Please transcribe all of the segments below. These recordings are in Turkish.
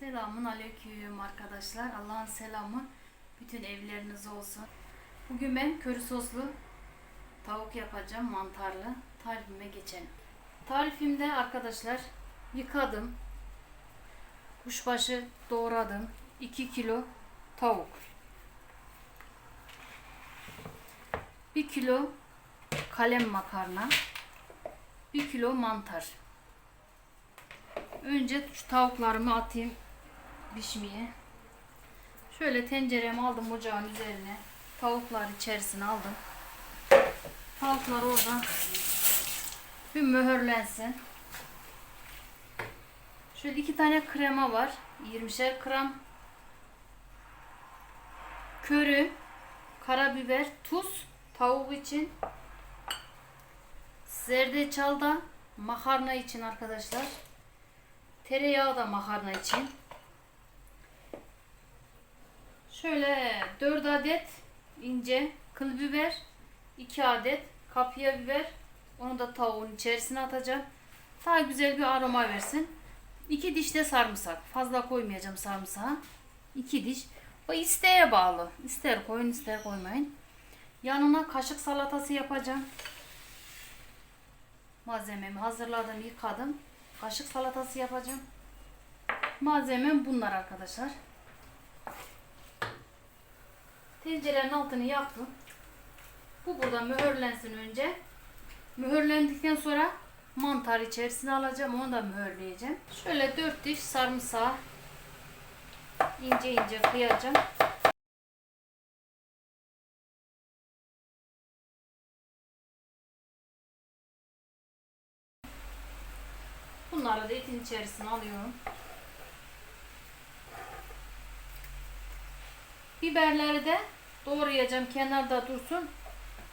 Selamun aleyküm arkadaşlar. Allah'ın selamı bütün evleriniz olsun. Bugün ben köri soslu tavuk yapacağım mantarlı. Tarifime geçelim. Tarifimde arkadaşlar yıkadım. Kuşbaşı doğradım. 2 kilo tavuk. 1 kilo kalem makarna. 1 kilo mantar. Önce şu tavuklarımı atayım pişmeye. Şöyle tenceremi aldım ocağın üzerine. Tavuklar içerisine aldım. Tavuklar orada bir mühürlensin. Şöyle iki tane krema var. 20'şer gram. Körü, karabiber, tuz tavuk için. Zerdeçal da makarna için arkadaşlar. Tereyağı da makarna için. Şöyle 4 adet ince kıl biber, 2 adet kapya biber. Onu da tavuğun içerisine atacağım. Daha güzel bir aroma versin. 2 diş de sarımsak. Fazla koymayacağım sarımsağı. 2 diş. O isteğe bağlı. İster koyun ister koymayın. Yanına kaşık salatası yapacağım. Malzememi hazırladım, yıkadım. Kaşık salatası yapacağım. Malzemem bunlar arkadaşlar. Tencerenin altını yaktım. Bu burada mühürlensin önce. Mühürlendikten sonra mantar içerisine alacağım. Onu da mühürleyeceğim. Şöyle 4 diş sarımsağı ince ince kıyacağım. Bunları da etin içerisine alıyorum. Biberleri de doğrayacağım kenarda dursun.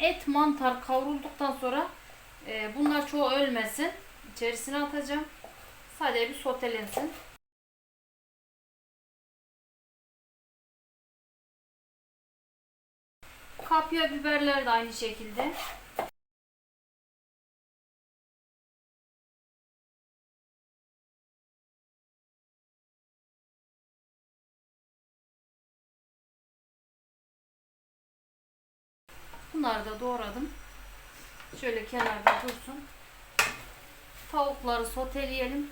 Et mantar kavrulduktan sonra e, bunlar çoğu ölmesin. İçerisine atacağım. Sadece bir sotelensin. Kapya biberler de aynı şekilde. Bunları da doğradım. Şöyle kenarda dursun. Tavukları soteleyelim.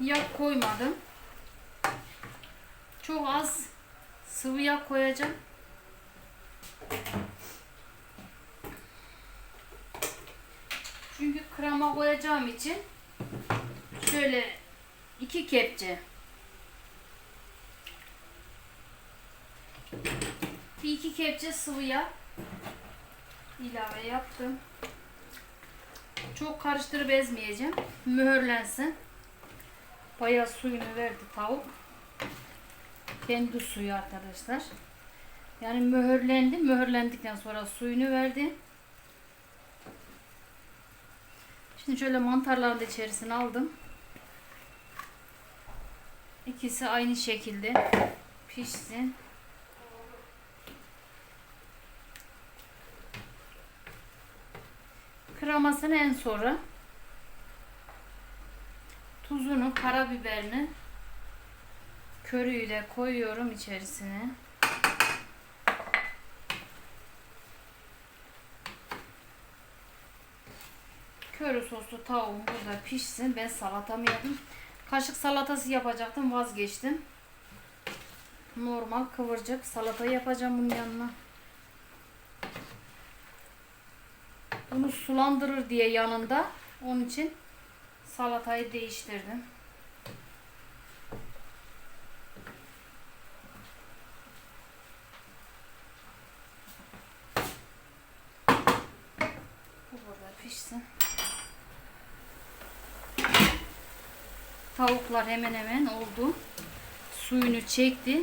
Yağ koymadım. Çok az sıvı yağ koyacağım. Çünkü krema koyacağım için şöyle iki kepçe bir iki kepçe sıvı yağ ilave yaptım. Çok karıştırıp ezmeyeceğim. Mühürlensin. Bayağı suyunu verdi tavuk. Kendi suyu arkadaşlar. Yani mühürlendi. Mühürlendikten sonra suyunu verdi. Şimdi şöyle mantarları da içerisine aldım. İkisi aynı şekilde pişsin. Kremasını en sonra tuzunu, karabiberini körüyü de koyuyorum içerisine. Köri soslu tavuğum burada pişsin. Ben salatamı yapayım. Kaşık salatası yapacaktım. Vazgeçtim. Normal kıvırcık salata yapacağım bunun yanına. Bunu sulandırır diye yanında. Onun için salatayı değiştirdim. Bu burada pişsin. Tavuklar hemen hemen oldu. Suyunu çekti.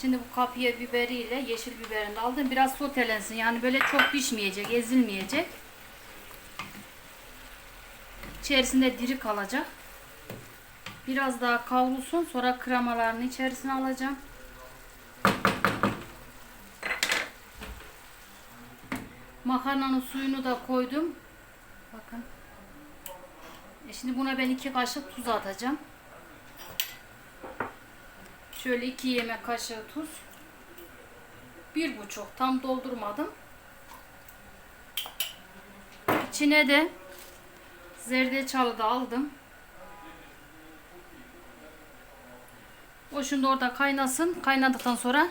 Şimdi bu kapya biberiyle yeşil biberini aldım. Biraz sotelensin. Yani böyle çok pişmeyecek, ezilmeyecek. İçerisinde diri kalacak. Biraz daha kavrulsun. Sonra kremalarını içerisine alacağım. Makarnanın suyunu da koydum. Bakın. E şimdi buna ben iki kaşık tuz atacağım. Şöyle iki yemek kaşığı tuz. Bir buçuk tam doldurmadım. İçine de zerdeçalı da aldım. O şimdi orada kaynasın. Kaynadıktan sonra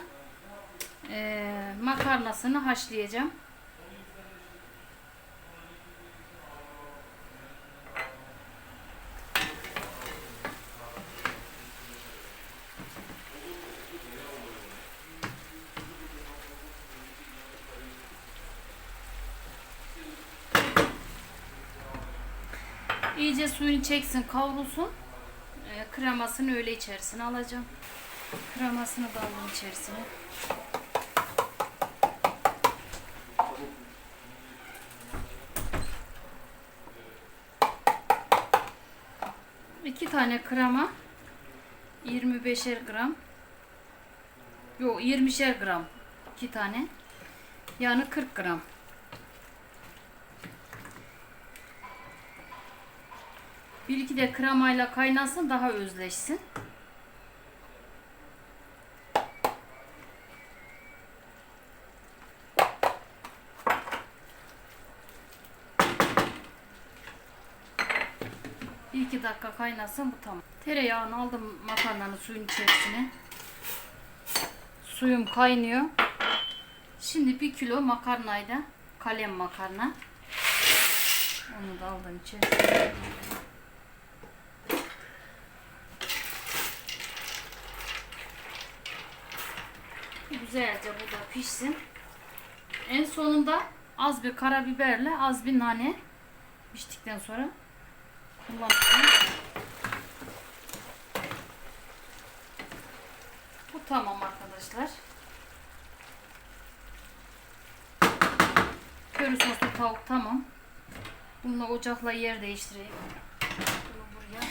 eee, makarnasını haşlayacağım. İyice suyunu çeksin, kavrulsun. Ee, kremasını öyle içerisine alacağım. Kremasını da alayım içerisine. İki tane krema 25'er gram Yok 20'şer gram iki tane yani 40 gram Bir iki de kremayla kaynasın daha özleşsin. Bir iki dakika kaynasın bu tamam. Tereyağını aldım makarnanın suyun içerisine. Suyum kaynıyor. Şimdi bir kilo makarnayı da kalem makarna. Onu da aldım içerisine. Güzelce bu da pişsin. En sonunda az bir karabiberle az bir nane piştikten sonra kullanacağım. Bu tamam arkadaşlar. Köri soslu tavuk tamam. Bununla ocakla yer değiştireyim. Bunu buraya.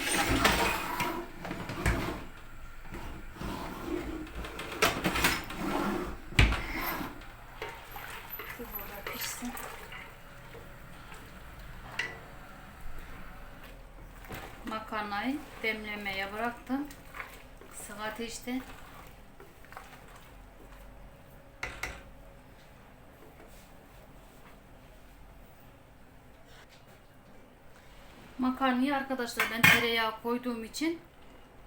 Bu burada pişsin. Makarnayı demlemeye bıraktım. Kısık ateşte. Makarnayı arkadaşlar ben tereyağı koyduğum için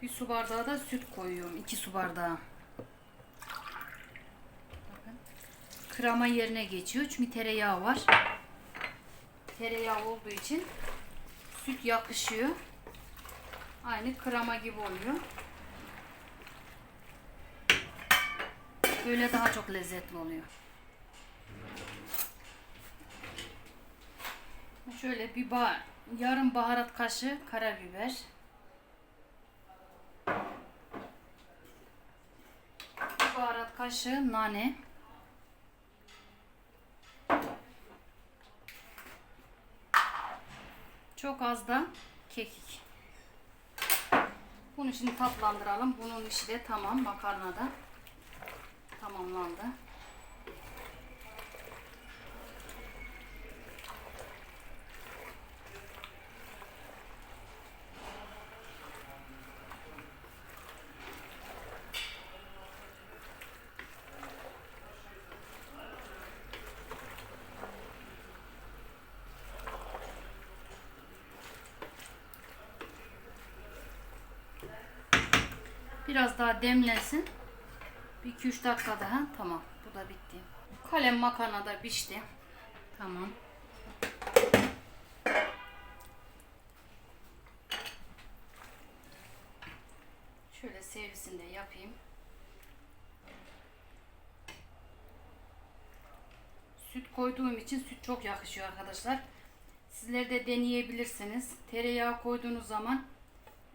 bir su bardağı da süt koyuyorum. 2 su bardağı. Krema yerine geçiyor. Çünkü tereyağı var. Tereyağı olduğu için süt yakışıyor. Aynı krema gibi oluyor. Böyle daha çok lezzetli oluyor. Şöyle bir ba yarım baharat kaşığı karabiber. Bir baharat kaşığı nane. Çok az da kekik. Bunu şimdi tatlandıralım. Bunun işi de tamam makarnada. Tamamlandı. Biraz daha demlensin. Bir 2-3 dakika daha. Tamam. Bu da bitti. Kalem makarna da pişti. Tamam. Şöyle servisini de yapayım. Süt koyduğum için süt çok yakışıyor arkadaşlar. Sizler de deneyebilirsiniz. Tereyağı koyduğunuz zaman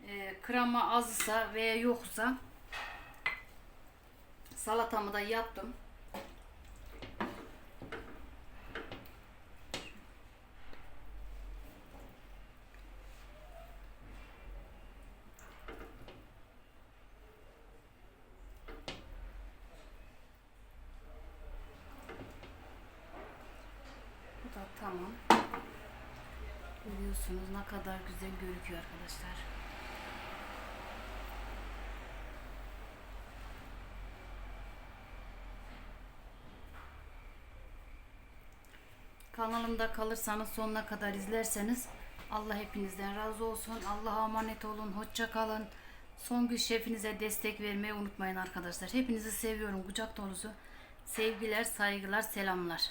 e, krema azsa veya yoksa salatamı da yaptım. Tamam. Görüyorsunuz ne kadar güzel görünüyor arkadaşlar. Kanalımda kalırsanız sonuna kadar izlerseniz Allah hepinizden razı olsun. Allah'a emanet olun. Hoşça kalın. Songül şefinize destek vermeyi unutmayın arkadaşlar. Hepinizi seviyorum. Kucak dolusu sevgiler, saygılar, selamlar.